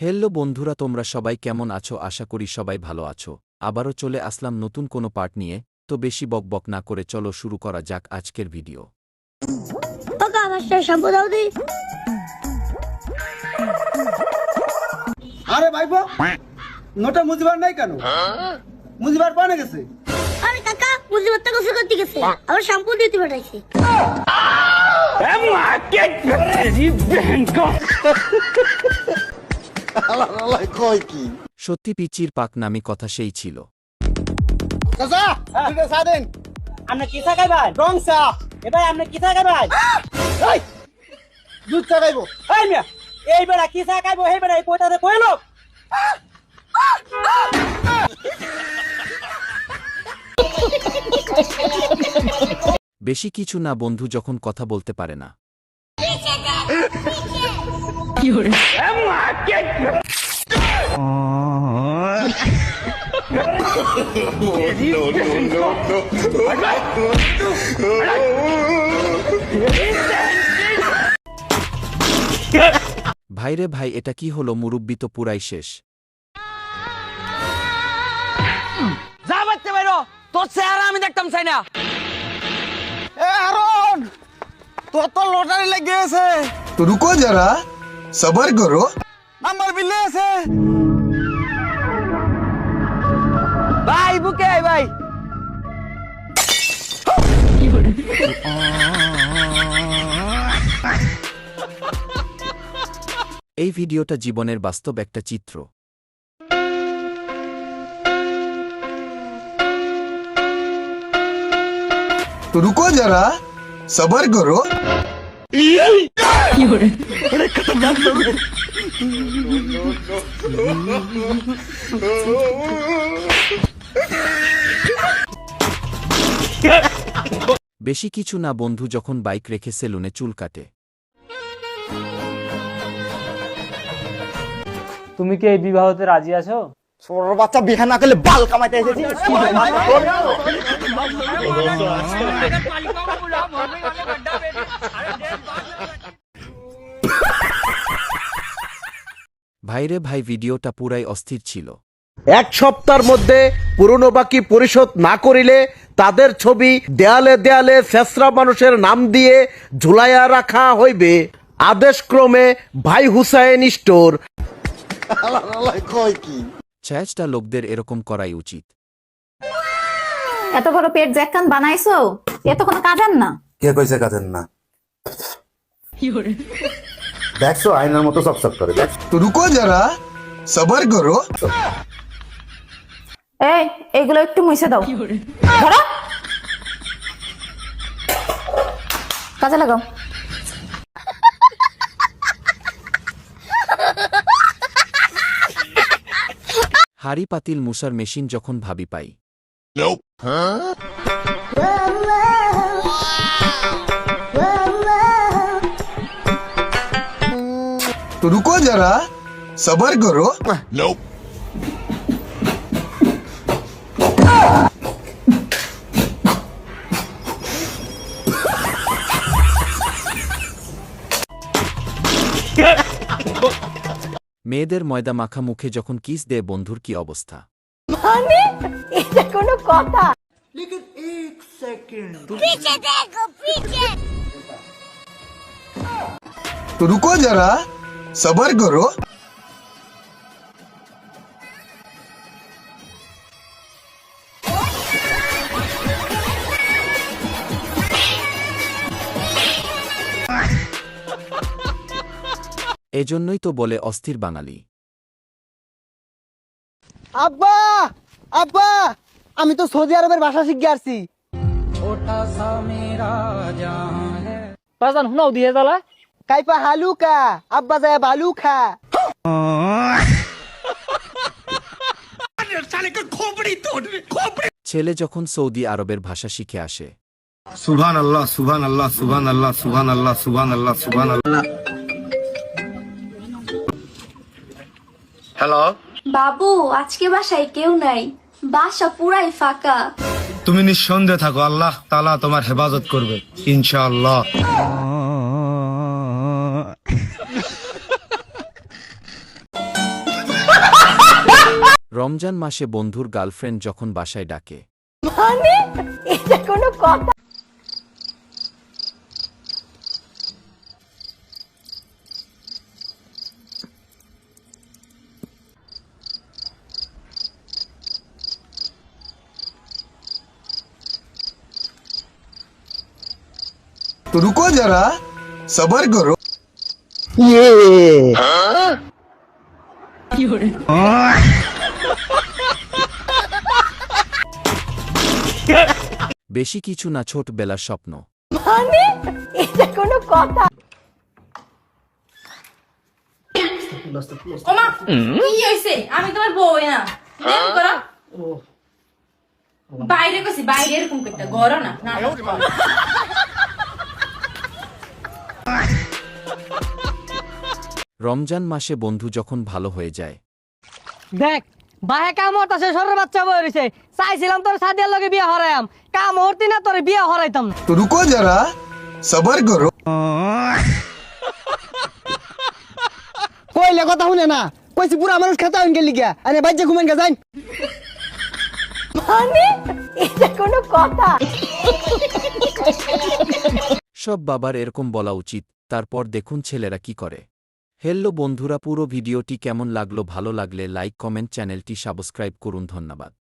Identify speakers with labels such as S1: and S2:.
S1: Hello বন্ধুরা তোমরা সবাই কেমন আছো? আশা করি সবাই ভালো আছো। আবারও চলে আসলাম নতুন কোনো পার্ট নিয়ে তো বেশি বকবক না করে চলো শুরু করা যাক আজকের ভিডিও।
S2: আরে ভাইপো নোটা মুজিবার নাই কেন? মুজিবার পানে গেছে।
S3: আরে কাকা মুজিবত্তা গোসল করতে গেছে। আবার শ্যাম্পু দিতে পাঠাইছে
S1: সত্যি পিচির পাক নামি কথা সেই ছিল।
S2: চাচা দুটো চা দেন।
S4: আপনি কি চা খাইবেন?
S2: রং চা।
S4: এবার আপনি কি চা খাইবেন?
S2: এই, দুধ চা খাইবো।
S4: এই মিয়া এই বেড়া কি চা খাইবো? এই বেড়া এই পয়টাতে কই লোক।
S1: বেশি কিছু না বন্ধু যখন কথা বলতে পারে না। ভাইরে ভাই এটা কি হলো? মুরব্বি তো পুরাই শেষ।
S4: যা বাচ্চা বাইরো তোর চেহারা আমি দেখতাম চাই না।
S2: এ আরন তোর তো লটারি লেগে গেছে।
S5: তো রুকো যারা। सबर करो
S2: নাম্বার বিলে আছে
S4: ভাই বুকে আই ভাই
S1: এই ভিডিওটা জীবনের বাস্তব একটা চিত্র
S5: तो रुको जरा सबर करो
S1: বেশি কিছু না বন্ধু যখন বাইক রেখে সেলুনে চুল কাটে।
S6: তুমি কি এই বিবাহতে রাজি আছো?
S2: ছোট বাচ্চা বিহা না করলে বাল কামাইতে এসেছি।
S1: ভাইরে ভাই ভিডিওটা পুরাই অস্থির ছিল।
S7: এক সপ্তাহের মধ্যে পুরনো বাকি পরিশোধ না করিলে তাদের ছবি দেয়ালে দেয়ালে শেষরা মানুষের নাম দিয়ে ঝুলাইয়া রাখা হইবে। আদেশক্রমে ভাই হুসাইন স্টোর।
S1: ছ্যাচটা লোকদের এরকম করাই উচিত।
S8: এত বড় পেট জ্যাকান বানাইছো? এ তো কোনো কাজের না।
S9: কে কইছে কাজের না? দেখছ আয়নার মতো সব সব করে।
S5: তো রুকো যারা সবার করো।
S8: এই এগুলো একটু মুছে দাও। কাজে লাগাও।
S1: হাড়ি পাতিল মুসার মেশিন যখন ভাবি পাই।
S5: જરા સબર
S1: মেয়েদের ময়দা মাখা মুখে যখন কিস দেয় বন্ধুর কি অবস্থা?
S5: তো রুকো যারা। সবার গুরু
S1: এজন্যই তো বলে অস্থির বাঙালি।
S2: আব্বা! আব্বা! আমি তো সৌদি আরবের ভাষা শিখে আসছি।
S6: বাজান শুনাও দিয়ে দালা
S2: কাইপা হালুকা আব্বা যায় বালুকা
S1: ছেলে যখন সৌদি আরবের ভাষা শিখে আসে।
S9: সুবহান আল্লাহ সুবহান আল্লাহ সুবহান আল্লাহ সুবহান আল্লাহ সুবহান আল্লাহ সুবহান আল্লাহ হ্যালো
S10: বাবু আজকে বাসায় কেউ নাই। বাসা পুরাই ফাঁকা।
S9: তুমি নিঃসন্দেহে থাকো আল্লাহ তাআলা তোমার হেফাজত করবে ইনশাআল্লাহ।
S1: রমজান মাসে বন্ধুর গার্লফ্রেন্ড যখন বাসায় ডাকে
S5: तो रुको जरा सबर करो
S1: বেশি কিছু না ছোটবেলার স্বপ্ন।
S10: ওমা কি হইছে? আমি তোমার বউ না। করো। বাইরে কইছি বাইরে এরকম করতে না না।
S1: রমজান মাসে বন্ধু যখন ভালো হয়ে যায়।
S4: দেখ বাহে কাম হতাছে সরের বাচ্চা বই রইছে। চাইছিলাম তোর সাদিয়ার লগে বিয়ে হরাইম কাম হরতি না তোর বিয়ে হরাইতাম।
S5: রুকো যারা সবার করো।
S2: কইলে কথা শুনে না। কইছি পুরা মানুষ খেতা হইন গেলি গিয়া। আরে বাজ্যা ঘুমেন গা যাইন। মানে এটা কোনো কথা?
S1: সব বাবার এরকম বলা উচিত তারপর দেখুন ছেলেরা কি করে। হেল্লো বন্ধুরা পুরো ভিডিওটি কেমন লাগল? ভালো লাগলে লাইক কমেন্ট চ্যানেলটি সাবস্ক্রাইব করুন। ধন্যবাদ।